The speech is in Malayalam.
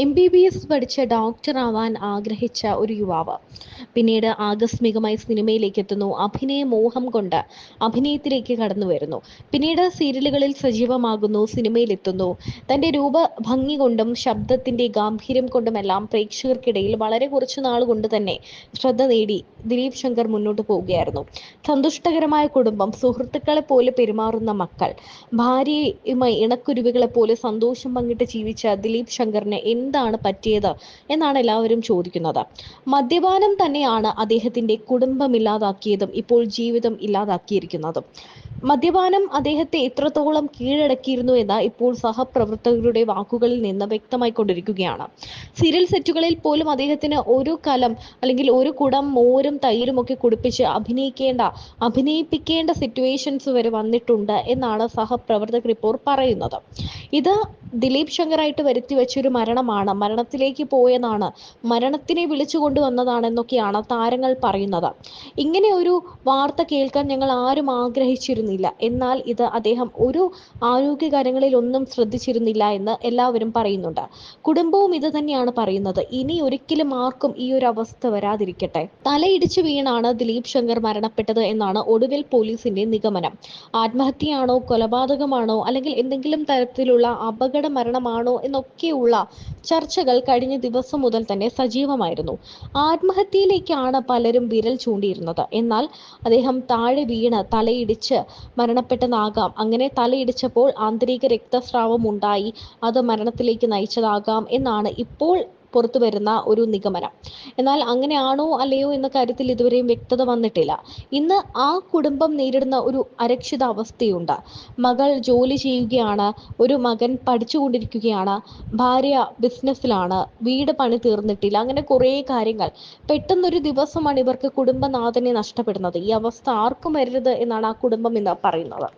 എം ബി ബി എസ് പഠിച്ച ഡോക്ടറാവാൻ ആഗ്രഹിച്ച ഒരു യുവാവ്. പിന്നീട് ആകസ്മികമായി സിനിമയിലേക്ക് എത്തുന്നു. അഭിനയ മോഹം കൊണ്ട് അഭിനയത്തിലേക്ക് കടന്നു വരുന്നു. പിന്നീട് സീരിയലുകളിൽ സജീവമാകുന്നു സിനിമയിലെത്തുന്നു തന്റെ രൂപ ഭംഗി കൊണ്ടും ശബ്ദത്തിന്റെ ഗാംഭീര്യം കൊണ്ടുമെല്ലാം പ്രേക്ഷകർക്കിടയിൽ വളരെ കുറച്ചു നാൾ കൊണ്ട് തന്നെ ശ്രദ്ധ നേടി ദിലീപ് ശങ്കർ മുന്നോട്ട് പോവുകയായിരുന്നു. സന്തുഷ്ടകരമായ കുടുംബം സുഹൃത്തുക്കളെ പോലെ പെരുമാറുന്ന മക്കൾ ഭാര്യയുമായി ഇണക്കുരുവികളെ പോലെ സന്തോഷം പങ്കിട്ട് ജീവിച്ച ദിലീപ് ശങ്കറിന് എന്താണ് പറ്റിയത് എന്നാണ് എല്ലാവരും ചോദിക്കുന്നത്. മദ്യപാനം തന്നെയാണ് അദ്ദേഹത്തിന്റെ കുടുംബം ഇല്ലാതാക്കിയതും ഇപ്പോൾ ജീവിതം ഇല്ലാതാക്കിയിരിക്കുന്നതും. മദ്യപാനം അദ്ദേഹത്തെ എത്രത്തോളം കീഴടക്കിയിരുന്നു എന്ന് ഇപ്പോൾ സഹപ്രവർത്തകരുടെ വാക്കുകളിൽ നിന്ന് വ്യക്തമായി കൊണ്ടിരിക്കുകയാണ്. സീരിയൽ സെറ്റുകളിൽ പോലും അദ്ദേഹത്തിന് ഒരു കലം അല്ലെങ്കിൽ ഒരു കുടം മോരും തൈരും ഒക്കെ കുടിപ്പിച്ച് അഭിനയിക്കേണ്ട അഭിനയിപ്പിക്കേണ്ട സിറ്റുവേഷൻസ് വരെ വന്നിട്ടുണ്ട് എന്നാണ് സഹപ്രവർത്തകർ ഇപ്പോൾ പറയുന്നത്. ഇത് ദിലീപ് ശങ്കറായിട്ട് വരുത്തി വെച്ചൊരു മരണമാണ്. മരണത്തിലേക്ക് പോയതാണ് മരണത്തിനെ വിളിച്ചു കൊണ്ടുവന്നതാണെന്നൊക്കെയാണ് താരങ്ങൾ പറയുന്നത്. ഇങ്ങനെ ഒരു വാർത്ത കേൾക്കാൻ ഞങ്ങൾ ആരും ആഗ്രഹിച്ചിരുന്നില്ല. എന്നാൽ ഇത് അദ്ദേഹം ഒരു ആരോഗ്യകാര്യങ്ങളിൽ ഒന്നും ശ്രദ്ധിച്ചിരുന്നില്ല എന്ന് എല്ലാവരും പറയുന്നുണ്ട്. കുടുംബവും ഇത് തന്നെയാണ് പറയുന്നത്. ഇനി ഒരിക്കലും ആർക്കും ഈ ഒരു അവസ്ഥ വരാതിരിക്കട്ടെ. തലയിടിച്ചു വീണാണ് ദിലീപ് ശങ്കർ മരണപ്പെട്ടത് എന്നാണ് ഒടുവിൽ പോലീസിന്റെ നിഗമനം. ആത്മഹത്യയാണോ? കൊലപാതകമാണോ? അല്ലെങ്കിൽ എന്തെങ്കിലും തരത്തിലുള്ള അപകട മരണമാണോ എന്നൊക്കെയുള്ള ചർച്ചകൾ കഴിഞ്ഞ ദിവസം മുതൽ തന്നെ സജീവമായിരുന്നു. ആത്മഹത്യയിലേക്കാണ് പലരും വിരൽ ചൂണ്ടിയിരുന്നത്. എന്നാൽ അദ്ദേഹം താഴെ വീണ് തലയിടിച്ച് മരണപ്പെട്ടതാകാം. അങ്ങനെ തലയിടിച്ചപ്പോൾ ആന്തരിക രക്തസ്രാവം ഉണ്ടായി അത് മരണത്തിലേക്ക് നയിച്ചതാകാം എന്നാണ് ഇപ്പോൾ പുറത്തു വരുന്ന ഒരു നിഗമനം. എന്നാൽ അങ്ങനെയാണോ അല്ലയോ എന്ന കാര്യത്തിൽ ഇതുവരെയും വ്യക്തത വന്നിട്ടില്ല. ഇന്ന് ആ കുടുംബം നേരിടുന്ന ഒരു അരക്ഷിതാവസ്ഥയുണ്ട് മകൾ ജോലി ചെയ്യുകയാണ് ഒരു മകൻ പഠിച്ചുകൊണ്ടിരിക്കുകയാണ് ഭാര്യ ബിസിനസ്സിലാണ് വീട് പണി തീർന്നിട്ടില്ല അങ്ങനെ കുറേ കാര്യങ്ങൾ. പെട്ടെന്നൊരു ദിവസമാണ് ഇവർക്ക് കുടുംബനാഥനെ നഷ്ടപ്പെടുന്നത്. ഈ അവസ്ഥ ആർക്കും വരരുത് എന്നാണ് ആ കുടുംബം ഇന്ന് പറയുന്നത്.